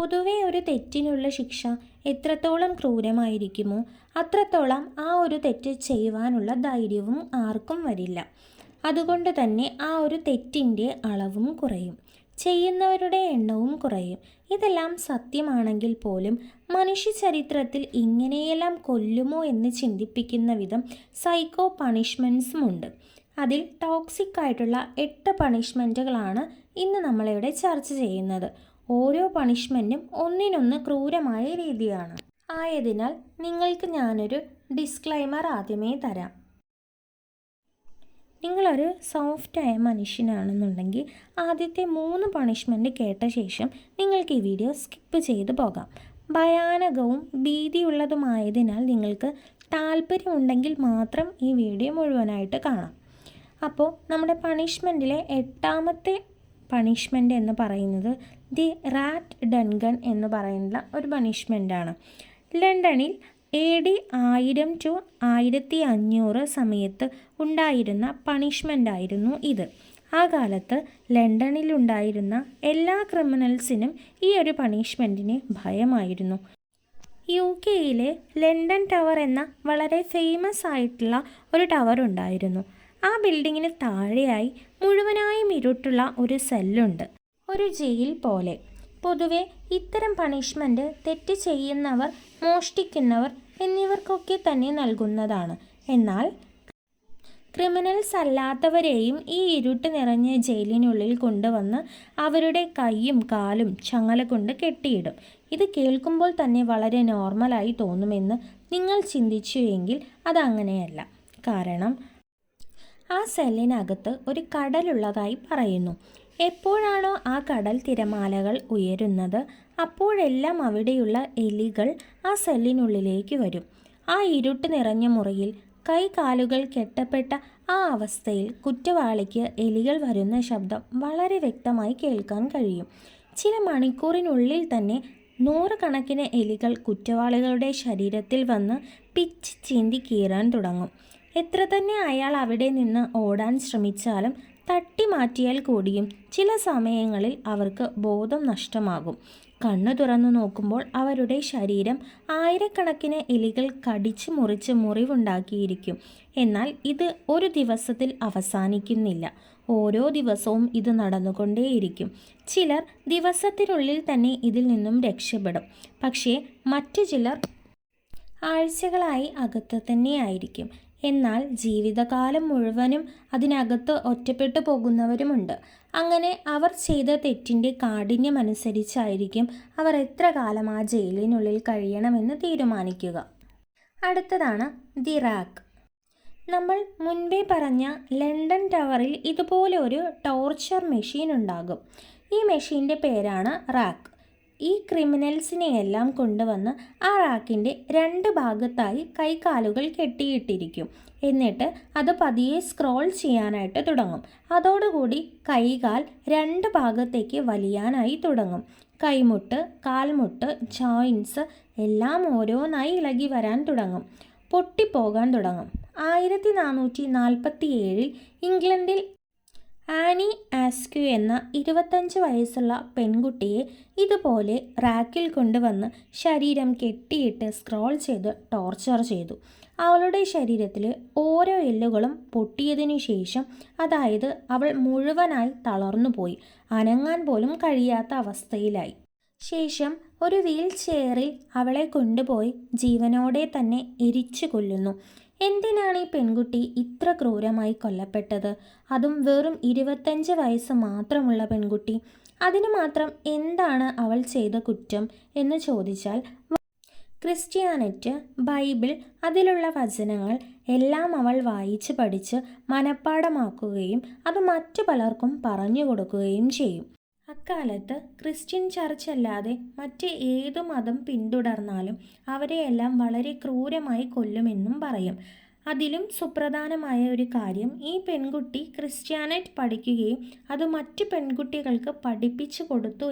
പൊതുവെ ഒരു തെറ്റിനുള്ള ശിക്ഷ എത്രത്തോളം ക്രൂരമായിരിക്കുമോ അത്രത്തോളം ആ ഒരു തെറ്റ് ചെയ്യുവാനുള്ള ധൈര്യവും ആർക്കും വരില്ല. അതുകൊണ്ട് തന്നെ ആ ഒരു തെറ്റിന്റെ അളവും കുറയും. ചെയ്യുന്നവരുടെ എണ്ണവും കുറയും. ഇതെല്ലാം സത്യമാണെങ്കിൽ പോലും മനുഷ്യ ചരിത്രത്തിൽ ഇങ്ങനെയെല്ലാം കൊല്ലുമോ എന്ന് ചിന്തിപ്പിക്കുന്ന വിധം സൈക്കോ പണിഷ്മെൻസും ഉണ്ട്. അതിൽ ടോക്സിക് ആയിട്ടുള്ള എട്ട് പണിഷ്മെന്റുകളാണ് ഇന്ന് നമ്മളിവിടെ ചർച്ച ചെയ്യുന്നത്. ഓരോ പണിഷ്മെന്റും ഒന്നിനൊന്ന് ക്രൂരമായ രീതിയാണ്. ആയതിനാൽ നിങ്ങൾക്ക് ഞാനൊരു ഡിസ്ക്ലൈമർ ആദ്യമേ തരാം. നിങ്ങളൊരു സോഫ്റ്റായ മനുഷ്യനാണെന്നുണ്ടെങ്കിൽ ആദ്യത്തെ മൂന്ന് പണിഷ്മെന്റ് കേട്ട ശേഷം നിങ്ങൾക്ക് ഈ വീഡിയോ സ്കിപ്പ് ചെയ്ത് പോകാം. ഭയാനകവും ഭീതിയുള്ളതുമായതിനാൽ നിങ്ങൾക്ക് താല്പര്യമുണ്ടെങ്കിൽ മാത്രം ഈ വീഡിയോ മുഴുവനായിട്ട് കാണാം. അപ്പോൾ നമ്മുടെ പണിഷ്മെന്റിലെ എട്ടാമത്തെ പണിഷ്മെന്റ് എന്ന് പറയുന്നത് ദി റാറ്റ് ഡൻഗൺ എന്ന് പറയുന്ന ഒരു പണിഷ്മെന്റാണ് ലണ്ടനിൽ എ ഡി ആയിരം ടു ആയിരത്തി അഞ്ഞൂറ് സമയത്ത് ഉണ്ടായിരുന്ന പണിഷ്മെന്റായിരുന്നു ഇത്. ആ കാലത്ത് ലണ്ടനിലുണ്ടായിരുന്ന എല്ലാ ക്രിമിനൽസിനും ഈ ഒരു പണിഷ്മെന്റിനെ ഭയമായിരുന്നു. യു കെയിലെ ലണ്ടൻ ടവർ എന്ന വളരെ ഫേമസ് ആയിട്ടുള്ള ഒരു ടവർ ഉണ്ടായിരുന്നു. ആ ബിൽഡിങ്ങിന് താഴെയായി മുഴുവനായും ഇരുട്ടുള്ള ഒരു സെല്ലുണ്ട്. ഒരു ജയിൽ പോലെ. പൊതുവെ ഇത്തരം പണിഷ്മെന്റ് തെറ്റ് ചെയ്യുന്നവർ മോഷ്ടിക്കുന്നവർ എന്നിവർക്കൊക്കെ തന്നെ നൽകുന്നതാണ്. എന്നാൽ ക്രിമിനൽസ് അല്ലാത്തവരെയും ഈ ഇരുട്ട് നിറഞ്ഞ ജയിലിനുള്ളിൽ കൊണ്ടുവന്ന് അവരുടെ കൈയും കാലും ചങ്ങല കൊണ്ട് കെട്ടിയിടും. ഇത് കേൾക്കുമ്പോൾ തന്നെ വളരെ നോർമലായി തോന്നുമെന്ന് നിങ്ങൾ ചിന്തിച്ചു എങ്കിൽ അതങ്ങനെയല്ല കാരണം ആ സെല്ലിനകത്ത് ഒരു കടലുള്ളതായി പറയുന്നു. എപ്പോഴാണോ ആ കടൽ തിരമാലകൾ ഉയരുന്നത് അപ്പോഴെല്ലാം അവിടെയുള്ള എലികൾ ആ സെല്ലിനുള്ളിലേക്ക് വരും. ആ ഇരുട്ട് നിറഞ്ഞ മുറിയിൽ കൈ കാലുകൾ കെട്ടപ്പെട്ട ആ അവസ്ഥയിൽ കുറ്റവാളിക്ക് എലികൾ വരുന്ന ശബ്ദം വളരെ വ്യക്തമായി കേൾക്കാൻ കഴിയും. ചില മണിക്കൂറിനുള്ളിൽ തന്നെ നൂറുകണക്കിന് എലികൾ കുറ്റവാളികളുടെ ശരീരത്തിൽ വന്ന് പിച്ച് ചീന്തി കീറാൻ തുടങ്ങും. എത്ര തന്നെ അയാൾ അവിടെ നിന്ന് ഓടാൻ ശ്രമിച്ചാലും തട്ടി മാറ്റിയാൽ കൂടിയും ചില സമയങ്ങളിൽ അവർക്ക് ബോധം നഷ്ടമാകും. കണ്ണു തുറന്നു നോക്കുമ്പോൾ അവരുടെ ശരീരം ആയിരക്കണക്കിന് എലികൾ കടിച്ച് മുറിച്ച് മുറിവുണ്ടാക്കിയിരിക്കും. എന്നാൽ ഇത് ഒരു ദിവസത്തിൽ അവസാനിക്കുന്നില്ല. ഓരോ ദിവസവും ഇത് നടന്നുകൊണ്ടേയിരിക്കും. ചിലർ ദിവസത്തിനുള്ളിൽ തന്നെ ഇതിൽ നിന്നും രക്ഷപ്പെടും. പക്ഷേ മറ്റു ചിലർ ആഴ്ചകളായി അകത്ത് തന്നെയായിരിക്കും. എന്നാൽ ജീവിതകാലം മുഴുവനും അതിനകത്ത് ഒറ്റപ്പെട്ടു പോകുന്നവരുമുണ്ട്. അങ്ങനെ അവർ ചെയ്ത തെറ്റിന്റെ കാഠിന്യമനുസരിച്ചായിരിക്കും അവർ എത്ര കാലം ആ ജയിലിനുള്ളിൽ കഴിയണമെന്ന് തീരുമാനിക്കുക. അടുത്തതാണ് ദി റാക്ക്. നമ്മൾ മുൻപേ പറഞ്ഞ ലണ്ടൻ ടവറിൽ ഇതുപോലെ ഒരു ടോർച്ചർ മെഷീൻ ഉണ്ടാകും. ഈ മെഷീന്റെ പേരാണ് റാക്ക്. ഈ ക്രിമിനൽസിനെയെല്ലാം കൊണ്ടുവന്ന് ആ റാക്കിന്റെ രണ്ട് ഭാഗത്തായി കൈകാലുകൾ കെട്ടിയിട്ടിരിക്കും. എന്നിട്ട് അത് പതിയെ സ്ക്രോൾ ചെയ്യാനായിട്ട് തുടങ്ങും. അതോടുകൂടി കൈകാൽ രണ്ട് ഭാഗത്തേക്ക് വലിയാനായി തുടങ്ങും. കൈമുട്ട് കാൽമുട്ട് ജോയിൻസ് എല്ലാം ഓരോന്നായി ഇളകി വരാൻ തുടങ്ങും. പൊട്ടിപ്പോകാൻ തുടങ്ങും. ആയിരത്തി നാനൂറ്റി നാൽപ്പത്തി ഏഴിൽ ഇംഗ്ലണ്ടിൽ ആനി ആസ്ക്യു എന്ന ഇരുപത്തഞ്ച് വയസ്സുള്ള പെൺകുട്ടിയെ ഇതുപോലെ റാക്കിൽ കൊണ്ടുവന്ന് ശരീരം കെട്ടിയിട്ട് സ്ക്രോൾ ചെയ്ത് ടോർച്ചർ ചെയ്തു. അവളുടെ ശരീരത്തിൽ ഓരോ എല്ലുകളും പൊട്ടിയതിനു ശേഷം അതായത് അവൾ മുഴുവനായി തളർന്നുപോയി. അനങ്ങാൻ പോലും കഴിയാത്ത അവസ്ഥയിലായി. ശേഷം ഒരു വീൽ ചെയറിൽ അവളെ കൊണ്ടുപോയി ജീവനോടെ തന്നെ എരിച്ചു കൊല്ലുന്നു. എന്തിനാണ് ഈ പെൺകുട്ടി ഇത്ര ക്രൂരമായി കൊല്ലപ്പെട്ടത്? അതും വെറും ഇരുപത്തഞ്ച് വയസ്സ് മാത്രമുള്ള പെൺകുട്ടി. അതിന് മാത്രം എന്താണ് അവൾ ചെയ്ത കുറ്റം എന്ന് ചോദിച്ചാൽ ക്രിസ്ത്യാനിറ്റ് ബൈബിൾ അതിലുള്ള വചനങ്ങൾ എല്ലാം അവൾ വായിച്ച് പഠിച്ച് മനഃപ്പാടമാക്കുകയും അത് മറ്റു പലർക്കും പറഞ്ഞു കൊടുക്കുകയും ചെയ്യും. അക്കാലത്ത് ക്രിസ്ത്യൻ ചർച്ച് അല്ലാതെ മറ്റ് ഏതു മതം പിന്തുടർന്നാലും അവരെയെല്ലാം വളരെ ക്രൂരമായി കൊല്ലുമെന്നും പറയും. അതിലും സുപ്രധാനമായ ഒരു കാര്യം ഈ പെൺകുട്ടി ക്രിസ്ത്യാനൈറ്റ് പഠിക്കുകയും അത് മറ്റു പെൺകുട്ടികൾക്ക് പഠിപ്പിച്ചു കൊടുത്തു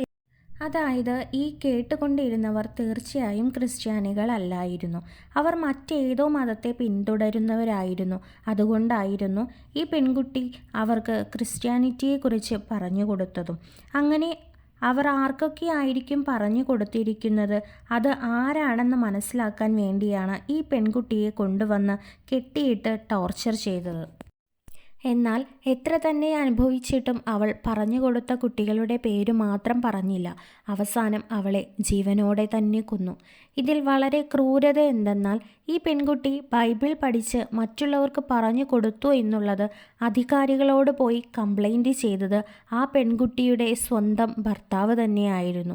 അതായത് ഈ കേട്ടുകൊണ്ടിരുന്നവർ തീർച്ചയായും ക്രിസ്ത്യാനികളല്ലായിരുന്നു അവർ മറ്റേതോ മതത്തെ പിന്തുടരുന്നവരായിരുന്നു. അതുകൊണ്ടായിരുന്നു ഈ പെൺകുട്ടി അവർക്ക് ക്രിസ്ത്യാനിറ്റിയെക്കുറിച്ച് പറഞ്ഞു കൊടുത്തതും. അങ്ങനെ അവർ ആർക്കൊക്കെ ആയിരിക്കും പറഞ്ഞു കൊടുത്തിരിക്കുന്നത്? അത് ആരാണെന്ന് മനസ്സിലാക്കാൻ വേണ്ടിയാണ് ഈ പെൺകുട്ടിയെ കൊണ്ടുവന്ന് കെട്ടിയിട്ട് ടോർച്ചർ ചെയ്തത്. എന്നാൽ എത്ര തന്നെ അനുഭവിച്ചിട്ടും അവൾ പറഞ്ഞുകൊടുത്ത കുട്ടികളുടെ പേര് മാത്രം പറഞ്ഞില്ല. അവസാനം അവളെ ജീവനോടെ തന്നെ കൊന്നു. ഇതിൽ വളരെ ക്രൂരത എന്തെന്നാൽ ഈ പെൺകുട്ടി ബൈബിൾ പഠിച്ച് മറ്റുള്ളവർക്ക് പറഞ്ഞു കൊടുത്തു എന്നുള്ളത് അധികാരികളോട് പോയി കംപ്ലൈന്റ് ചെയ്തത് ആ പെൺകുട്ടിയുടെ സ്വന്തം ഭർത്താവ് തന്നെയായിരുന്നു.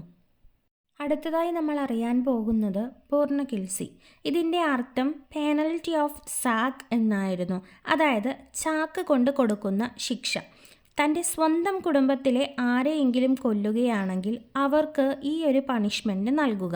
അടുത്തതായി നമ്മൾ അറിയാൻ പോകുന്നത് പൂർണ കിൽസി ഇതിന്റെ അർത്ഥം പെനൽറ്റി ഓഫ് സാക്ക് എന്നായിരുന്നു. അതായത് ചാക്ക് കൊണ്ട് കൊടുക്കുന്ന ശിക്ഷ. തന്റെ സ്വന്തം കുടുംബത്തിലെ ആരെയെങ്കിലും കൊല്ലുകയാണെങ്കിൽ അവർക്ക് ഈ ഒരു പണിഷ്മെന്റ് നൽകുക.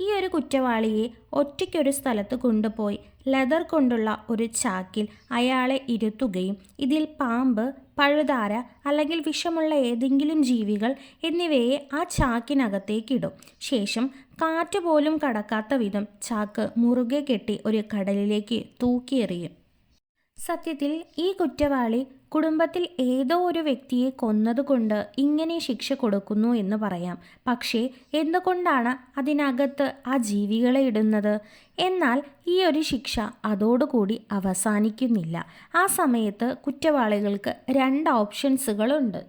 ഈ ഒരു കുറ്റവാളിയെ ഒറ്റയ്ക്കൊരു സ്ഥലത്ത് കൊണ്ടുപോയി ലെതർ കൊണ്ടുള്ള ഒരു ചാക്കിൽ അയാളെ ഇരുത്തുകയും ഇതിൽ പാമ്പ് പഴുതാര അല്ലെങ്കിൽ വിഷമുള്ള ഏതെങ്കിലും ജീവികൾ എന്നിവയെ ആ ചാക്കിനകത്തേക്കിടും ശേഷം കാറ്റ് പോലും കടക്കാത്ത വിധം ചാക്ക് മുറുകെ കെട്ടി ഒരു കടലിലേക്ക് തൂക്കിയെറിയും. സത്യത്തിൽ ഈ കുറ്റവാളി കുടുംബത്തിൽ ഏതോ ഒരു വ്യക്തിയെ കൊന്നതുകൊണ്ട് ഇങ്ങനെ ശിക്ഷ കൊടുക്കുന്നു എന്ന് പറയാം. പക്ഷേ എന്തുകൊണ്ടാണ് അതിനകത്ത് ആ ജീവികളെ ഇടുന്നത്? എന്നാൽ ഈ ഒരു ശിക്ഷ അതോടുകൂടി അവസാനിക്കുന്നില്ല. ആ സമയത്ത് കുറ്റവാളികൾക്ക് രണ്ട് ഓപ്ഷൻസുകളുണ്ട്.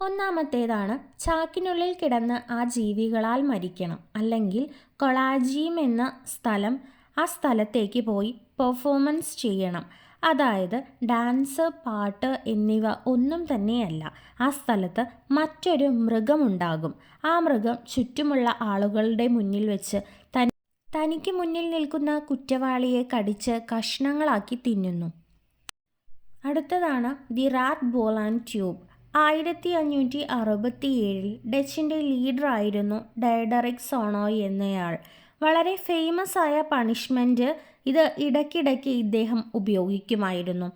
ഒന്നാമത്തേതാണ് ചാക്കിനുള്ളിൽ കിടന്ന് ആ ജീവികളാൽ മരിക്കണം. അല്ലെങ്കിൽ കൊളാജിയം എന്ന സ്ഥലം ആ സ്ഥലത്തേക്ക് പോയി പെർഫോമൻസ് ചെയ്യണം. അതായത് ഡാൻസ് പാട്ട് എന്നിവ ഒന്നും തന്നെയല്ല. ആ സ്ഥലത്ത് മറ്റൊരു മൃഗമുണ്ടാകും. ആ മൃഗം ചുറ്റുമുള്ള ആളുകളുടെ മുന്നിൽ വെച്ച് തനിക്ക് മുന്നിൽ നിൽക്കുന്ന കുറ്റവാളിയെ കടിച്ച് കഷ്ണങ്ങളാക്കി തിന്നുന്നു. അടുത്തതാണ് the rat ball and tube. ആയിരത്തി അഞ്ഞൂറ്റി അറുപത്തിയേഴിൽ ഡച്ചിന്റെ ലീഡറായിരുന്നു ഡയഡറിക് സോണോയ് എന്നയാൾ. വളരെ ഫേമസ് ആയ പണിഷ്മെന്റ് ഇത് ഇടയ്ക്കിടയ്ക്ക് ഇദ്ദേഹം ഉപയോഗിക്കുമായിരുന്നു.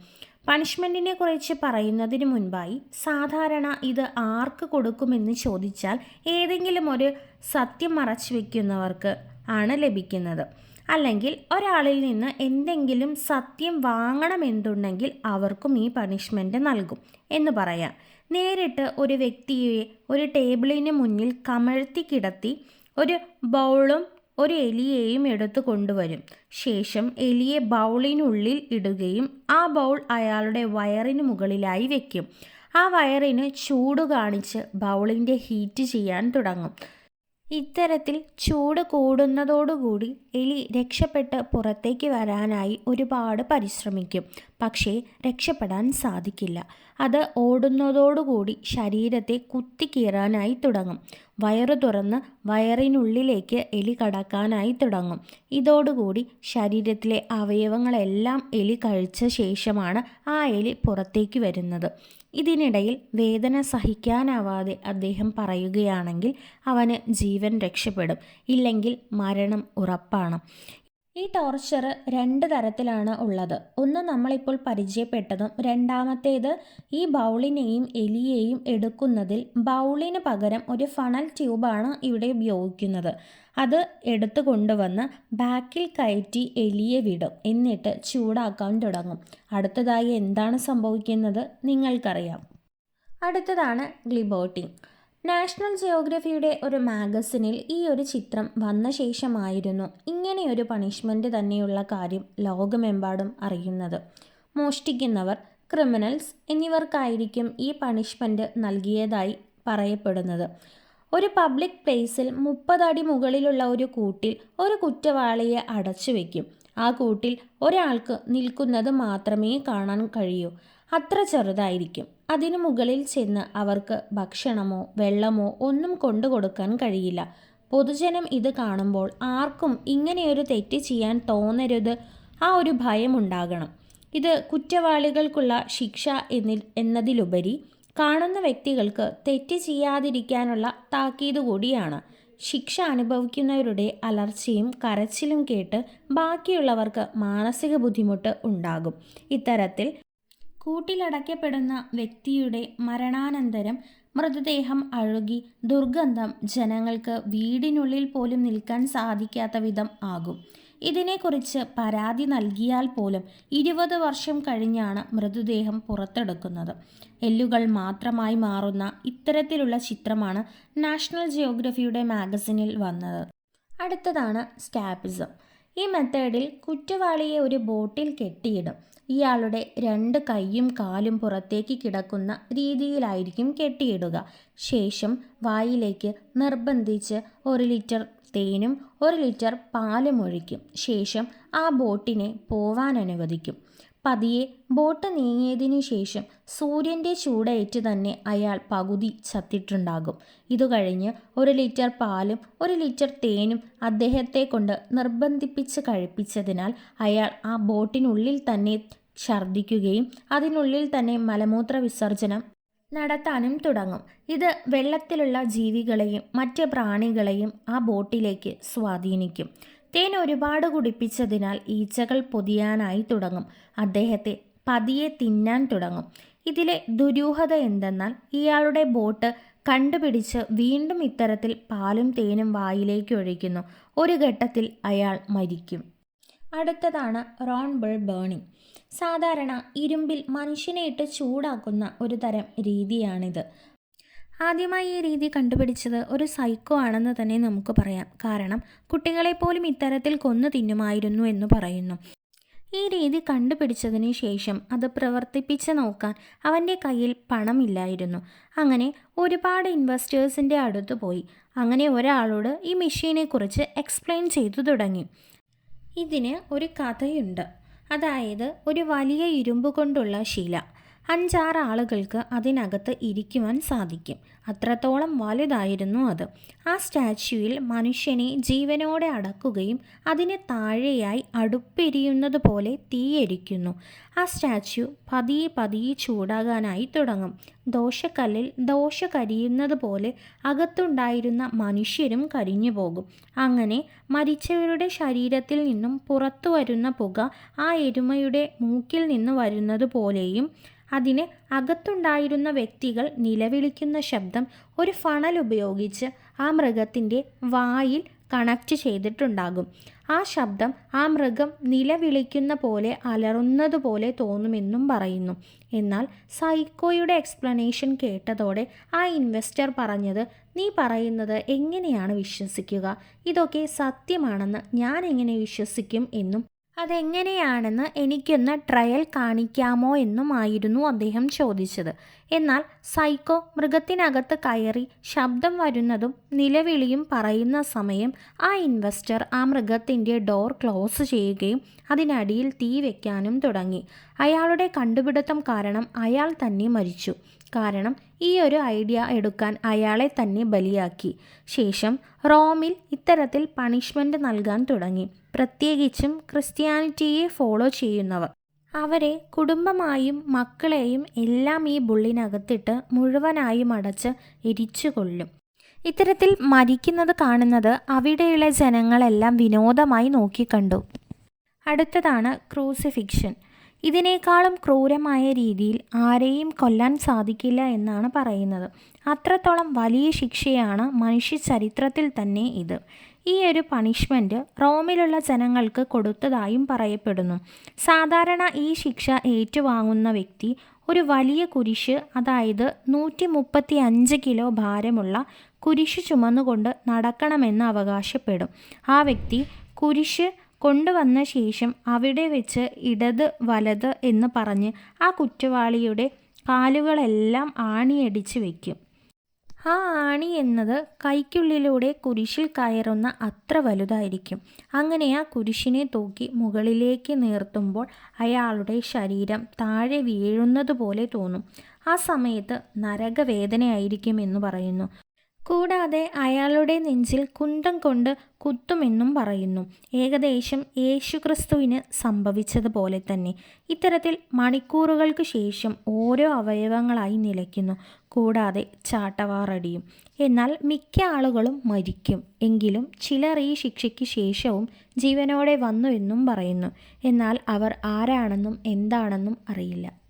പണിഷ്മെന്റിനെ കുറിച്ച് പറയുന്നതിന് മുൻപായി സാധാരണ ഇത് ആർക്ക് കൊടുക്കുമെന്ന് ചോദിച്ചാൽ ഏതെങ്കിലും ഒരു സത്യം മറച്ചു വയ്ക്കുന്നവർക്ക് ആണ് ലഭിക്കുന്നത്. അല്ലെങ്കിൽ ഒരാളിൽ നിന്ന് എന്തെങ്കിലും സത്യം വാങ്ങണമെന്നുണ്ടെങ്കിൽ അവർക്കും ഈ പണിഷ്മെന്റ് നൽകും എന്ന് പറയാം. നേരിട്ട് ഒരു വ്യക്തിയെ ഒരു ടേബിളിന് മുന്നിൽ കമഴ്ത്തി കിടത്തി ഒരു ബൗളും ഒരു എലിയെയും എടുത്തു കൊണ്ടുവരും. ശേഷം എലിയെ ബൗളിനുള്ളിൽ ഇടുകയും ആ ബൗൾ അയാളുടെ വയറിന് മുകളിലായി വെക്കും. ആ വയറിന് ചൂട് കാണിച്ച് ബൗളിന്റെ ഹീറ്റ് ചെയ്യാൻ തുടങ്ങും. ഇത്തരത്തിൽ ചൂട് കൂടുന്നതോടുകൂടി എലി രക്ഷപ്പെട്ട് പുറത്തേക്ക് വരാനായി ഒരുപാട് പരിശ്രമിക്കും. പക്ഷേ രക്ഷപ്പെടാൻ സാധിക്കില്ല. അത് ഓടുന്നതോടുകൂടി ശരീരത്തെ കുത്തിക്കീറാനായി തുടങ്ങും. വയറ് തുറന്ന് വയറിനുള്ളിലേക്ക് എലി കടക്കാനായി തുടങ്ങും. ഇതോടുകൂടി ശരീരത്തിലെ അവയവങ്ങളെല്ലാം എലി കഴിച്ച ശേഷമാണ് ആ എലി പുറത്തേക്ക് വരുന്നത്. ഇതിനിടയിൽ വേദന സഹിക്കാനാവാതെ അദ്ദേഹം പറയുകയാണെങ്കിൽ അവന് ജീവൻ രക്ഷപ്പെടും. ഇല്ലെങ്കിൽ മരണം ഉറപ്പാണ്. ഈ ടോർച്ചർ രണ്ട് തരത്തിലാണ് ഉള്ളത്. ഒന്ന് നമ്മളിപ്പോൾ പരിചയപ്പെട്ടതും രണ്ടാമത്തേത് ഈ ബൗളിനെയും എലിയെയും എടുക്കുന്നതിൽ ബൗളിന് പകരം ഒരു ഫണൽ ട്യൂബാണ് ഇവിടെ ഉപയോഗിക്കുന്നത്. അത് എടുത്തു കൊണ്ടുവന്ന് ബാക്കിൽ കയറ്റി എലിയെ വിടും. എന്നിട്ട് ചൂടാക്കാൻ തുടങ്ങും. അടുത്തതായി എന്താണ് സംഭവിക്കുന്നത് നിങ്ങൾക്കറിയാം. അടുത്തതാണ് ഗ്ലിബോട്ടിംഗ് നാഷണൽ ജിയോഗ്രഫിയുടെ ഒരു മാഗസിനിൽ ഈ ഒരു ചിത്രം വന്ന ശേഷമായിരുന്നു ഇങ്ങനെയൊരു പണിഷ്മെന്റ് തന്നെയുള്ള കാര്യം ലോകമെമ്പാടും അറിയുന്നത്. മോഷ്ടിക്കുന്നവർ ക്രിമിനൽസ് എന്നിവർക്കായിരിക്കും ഈ പണിഷ്മെന്റ് നൽകിയതായി പറയപ്പെടുന്നത്. ഒരു പബ്ലിക് പ്ലേസിൽ മുപ്പതടി മുകളിലുള്ള ഒരു കൂട്ടിൽ ഒരു കുറ്റവാളിയെ അടച്ചു വയ്ക്കും ആ കൂട്ടിൽ ഒരാൾക്ക് നിൽക്കുന്നത് മാത്രമേ കാണാൻ കഴിയൂ. അത്ര ചെറുതായിരിക്കും. അതിനു മുകളിൽ ചെന്ന് അവർക്ക് ഭക്ഷണമോ വെള്ളമോ ഒന്നും കൊണ്ടു കൊടുക്കാൻ കഴിയില്ല. പൊതുജനം ഇത് കാണുമ്പോൾ ആർക്കും ഇങ്ങനെയൊരു തെറ്റ് ചെയ്യാൻ തോന്നരുത്. ആ ഒരു ഭയമുണ്ടാകണം ഇത് കുറ്റവാളികൾക്കുള്ള ശിക്ഷ എന്നി എന്നതിലുപരി കാണുന്ന വ്യക്തികൾക്ക് തെറ്റ് ചെയ്യാതിരിക്കാനുള്ള താക്കീത് കൂടിയാണ്. ശിക്ഷ അനുഭവിക്കുന്നവരുടെ അലർച്ചയും കരച്ചിലും കേട്ട് ബാക്കിയുള്ളവർക്ക് മാനസിക ബുദ്ധിമുട്ട് ഉണ്ടാകും. ഇത്തരത്തിൽ കൂട്ടിലടയ്ക്കപ്പെടുന്ന വ്യക്തിയുടെ മരണാനന്തരം മൃതദേഹം അഴുകി ദുർഗന്ധം ജനങ്ങൾക്ക് വീടിനുള്ളിൽ പോലും നിൽക്കാൻ സാധിക്കാത്ത വിധം ആകും. ഇതിനെക്കുറിച്ച് പരാതി നൽകിയാൽ പോലും ഇരുപത് വർഷം കഴിഞ്ഞാണ് മൃതദേഹം പുറത്തെടുക്കുന്നത്. എല്ലുകൾ മാത്രമായി മാറുന്ന ഇത്തരത്തിലുള്ള ചിത്രമാണ് നാഷണൽ ജിയോഗ്രഫിയുടെ മാഗസിനിൽ വന്നത്. അടുത്തതാണ് സ്കാപ്പിസം ഈ മെത്തേഡിൽ കുറ്റവാളിയെ ഒരു ബോട്ടിൽ കെട്ടിയിടും. ഇയാളുടെ രണ്ട് കൈയും കാലും പുറത്തേക്ക് കിടക്കുന്ന രീതിയിലായിരിക്കും കെട്ടിയിടുക. ശേഷം വായിലേക്ക് നിർബന്ധിച്ച് ഒരു ലിറ്റർ തേനും ഒരു ലിറ്റർ പാലും ഒഴിക്കും. ശേഷം ആ ബോട്ടിനെ പോവാൻ അനുവദിക്കും. പതിയെ ബോട്ട് നീങ്ങിയതിനു ശേഷം സൂര്യന്റെ ചൂടേറ്റ് തന്നെ അയാൾ പകുതി ചത്തിട്ടുണ്ടാകും. ഇതു കഴിഞ്ഞ് ഒരു ലിറ്റർ പാലും ഒരു ലിറ്റർ തേനും അദ്ദേഹത്തെ കൊണ്ട് നിർബന്ധിപ്പിച്ച് കഴിപ്പിച്ചതിനാൽ അയാൾ ആ ബോട്ടിനുള്ളിൽ തന്നെ ഛർദ്ദിക്കുകയും അതിനുള്ളിൽ തന്നെ മലമൂത്ര വിസർജനം നടത്താനും തുടങ്ങും. ഇത് വെള്ളത്തിലുള്ള ജീവികളെയും മറ്റ് പ്രാണികളെയും ആ ബോട്ടിലേക്ക് സ്വാധീനിക്കും. തേൻ ഒരുപാട് കുടിപ്പിച്ചതിനാൽ ഈച്ചകൾ പൊതിയാനായി തുടങ്ങും. അദ്ദേഹത്തെ പതിയെ തിന്നാൻ തുടങ്ങും. ഇതിലെ ദുരൂഹത എന്തെന്നാൽ ഇയാളുടെ ബോട്ട് കണ്ടുപിടിച്ച് വീണ്ടും ഇത്തരത്തിൽ പാലും തേനും വായിലേക്ക് ഒഴിക്കുന്നു. ഒരു ഘട്ടത്തിൽ അയാൾ മരിക്കും. അടുത്തതാണ് റോൺബിൾ ബേണിംഗ്. സാധാരണ ഇരുമ്പിൽ മനുഷ്യനെ ഇട്ട് ചൂടാക്കുന്ന ഒരു തരം രീതിയാണിത്. ആദ്യമായി ഈ രീതി കണ്ടുപിടിച്ചത് ഒരു സൈക്കോ ആണെന്ന് തന്നെ നമുക്ക് പറയാം. കാരണം കുട്ടികളെപ്പോലും ഇത്തരത്തിൽ കൊന്നു തിന്നുമായിരുന്നു എന്ന് പറയുന്നു. ഈ രീതി കണ്ടുപിടിച്ചതിന് ശേഷം അത് പ്രവർത്തിപ്പിച്ച് നോക്കാൻ അവന്റെ കയ്യിൽ പണമില്ലായിരുന്നു. അങ്ങനെ ഒരുപാട് ഇൻവെസ്റ്റേഴ്സിന്റെ അടുത്ത് പോയി. അങ്ങനെ ഒരാളോട് ഈ മെഷീനെക്കുറിച്ച് എക്സ്പ്ലെയിൻ ചെയ്തു തുടങ്ങി. ഇതിന് ഒരു കഥയുണ്ട്. അതായത് ഒരു വലിയ ഇരുമ്പ് കൊണ്ടുള്ള ശില. അഞ്ചാറ് ആളുകൾക്ക് അതിനകത്ത് ഇരിക്കുവാൻ സാധിക്കും. അത്രത്തോളം വലുതായിരുന്നു അത്. ആ സ്റ്റാച്യുവിൽ മനുഷ്യനെ ജീവനോടെ അടക്കുകയും അതിന് താഴെയായി അടുപ്പെരിയുന്നത് പോലെ തീയരിക്കുന്നു. ആ സ്റ്റാച്യു പതിയെ പതിയെ ചൂടാകാനായി തുടങ്ങും. ദോഷക്കല്ലിൽ ദോശ കരിയുന്നത് പോലെ അകത്തുണ്ടായിരുന്ന മനുഷ്യരും കരിഞ്ഞു പോകും. അങ്ങനെ മരിച്ചവരുടെ ശരീരത്തിൽ നിന്നും പുറത്തു വരുന്ന പുക ആ എരുമയുടെ മൂക്കിൽ നിന്ന് വരുന്നത് പോലെയും അതിന് അകത്തുണ്ടായിരുന്ന വ്യക്തികൾ നിലവിളിക്കുന്ന ശബ്ദം ഒരു ഫണൽ ഉപയോഗിച്ച് ആ മൃഗത്തിന്റെ വായിൽ കണക്ട് ചെയ്തിട്ടുണ്ടാകും. ആ ശബ്ദം ആ മൃഗം നിലവിളിക്കുന്ന പോലെ അലറുന്നതുപോലെ തോന്നുമെന്നും പറയുന്നു. എന്നാൽ സൈക്കോയുടെ എക്സ്പ്ലനേഷൻ കേട്ടതോടെ ആ ഇൻവെസ്റ്റർ പറഞ്ഞത് നീ പറയുന്നത് എങ്ങനെയാണ് വിശ്വസിക്കുക? ഇതൊക്കെ സത്യമാണെന്ന് ഞാൻ എങ്ങനെ വിശ്വസിക്കും? എന്നും അതെങ്ങനെയാണെന്ന് എനിക്കൊന്ന് ട്രയൽ കാണിക്കാമോ എന്നുമായിരുന്നു അദ്ദേഹം ചോദിച്ചത്. എന്നാൽ സൈക്കോ മൃഗത്തിനകത്ത് കയറി ശബ്ദം വരുന്നതും നിലവിളിയും പറയുന്ന സമയം ആ ഇൻവെസ്റ്റർ ആ മൃഗത്തിന്റെ ഡോർ ക്ലോസ് ചെയ്യുകയും അതിനടിയിൽ തീ വയ്ക്കാനും തുടങ്ങി. അയാളുടെ കണ്ടുപിടുത്തം കാരണം അയാൾ തന്നെ മരിച്ചു. കാരണം ഈ ഒരു ഐഡിയ എടുക്കാൻ അയാളെ തന്നെ ബലിയാക്കി. ശേഷം റോമിൽ ഇത്തരത്തിൽ പണിഷ്മെന്റ് നൽകാൻ തുടങ്ങി. പ്രത്യേകിച്ചും ക്രിസ്ത്യാനിറ്റിയെ ഫോളോ ചെയ്യുന്നവർ. അവരെ കുടുംബമായും മക്കളെയും എല്ലാം ഈ ബുള്ളിനകത്തിട്ട് മുഴുവനായും അടച്ച് എരിച്ചു കൊല്ലും ഇത്തരത്തിൽ മരിക്കുന്നത് കാണുന്നത് അവിടെയുള്ള ജനങ്ങളെല്ലാം വിനോദമായി നോക്കിക്കണ്ടു. അടുത്തതാണ് ക്രൂസിഫിക്ഷൻ. ഇതിനേക്കാളും ക്രൂരമായ രീതിയിൽ ആരെയും കൊല്ലാൻ സാധിക്കില്ല എന്നാണ് പറയുന്നത്. അത്രത്തോളം വലിയ ശിക്ഷയാണ് മനുഷ്യ ചരിത്രത്തിൽ തന്നെ ഇത്. ഈ ഒരു പണിഷ്മെന്റ് റോമിലുള്ള ജനങ്ങൾക്ക് കൊടുത്തതായും പറയപ്പെടുന്നു. സാധാരണ ഈ ശിക്ഷ ഏറ്റുവാങ്ങുന്ന വ്യക്തി ഒരു വലിയ കുരിശ് അതായത് നൂറ്റി മുപ്പത്തി അഞ്ച് കിലോ ഭാരമുള്ള കുരിശ് ചുമന്നുകൊണ്ട് നടക്കണമെന്ന് അവകാശപ്പെടും. ആ വ്യക്തി കുരിശ് കൊണ്ടുവന്ന ശേഷം അവിടെ വെച്ച് ഇടത് വലത് എന്ന് പറഞ്ഞ് ആ കുറ്റവാളിയുടെ കാലുകളെല്ലാം ആണിയടിച്ച് വയ്ക്കും ആ ആണി എന്നത് കൈക്കുള്ളിലൂടെ കുരിശിൽ കയറുന്ന അത്ര വലുതായിരിക്കും. അങ്ങനെ ആ കുരിശിനെ തൂക്കി മുകളിലേക്ക് നീർത്തുമ്പോൾ അയാളുടെ ശരീരം താഴെ വീഴുന്നത് പോലെ തോന്നും. ആ സമയത്ത് നരകവേദനയായിരിക്കും എന്ന് പറയുന്നു. കൂടാതെ അയാളുടെ നെഞ്ചിൽ കുണ്ടം കൊണ്ട് കുത്തുമെന്നും പറയുന്നു. ഏകദേശം യേശുക്രിസ്തുവിന് സംഭവിച്ചതുപോലെ തന്നെ. ഇത്തരത്തിൽ മണിക്കൂറുകൾക്ക് ശേഷം ഓരോ അവയവങ്ങളായി നിലയ്ക്കുന്നു. കൂടാതെ ചാട്ടവാറടിയും. എന്നാൽ മിക്ക ആളുകളും മരിക്കും. എങ്കിലും ചിലർ ഈ ശിക്ഷയ്ക്ക് ശേഷവും ജീവനോടെ വന്നു എന്നും പറയുന്നു. എന്നാൽ അവർ ആരാണെന്നും എന്താണെന്നും അറിയില്ല.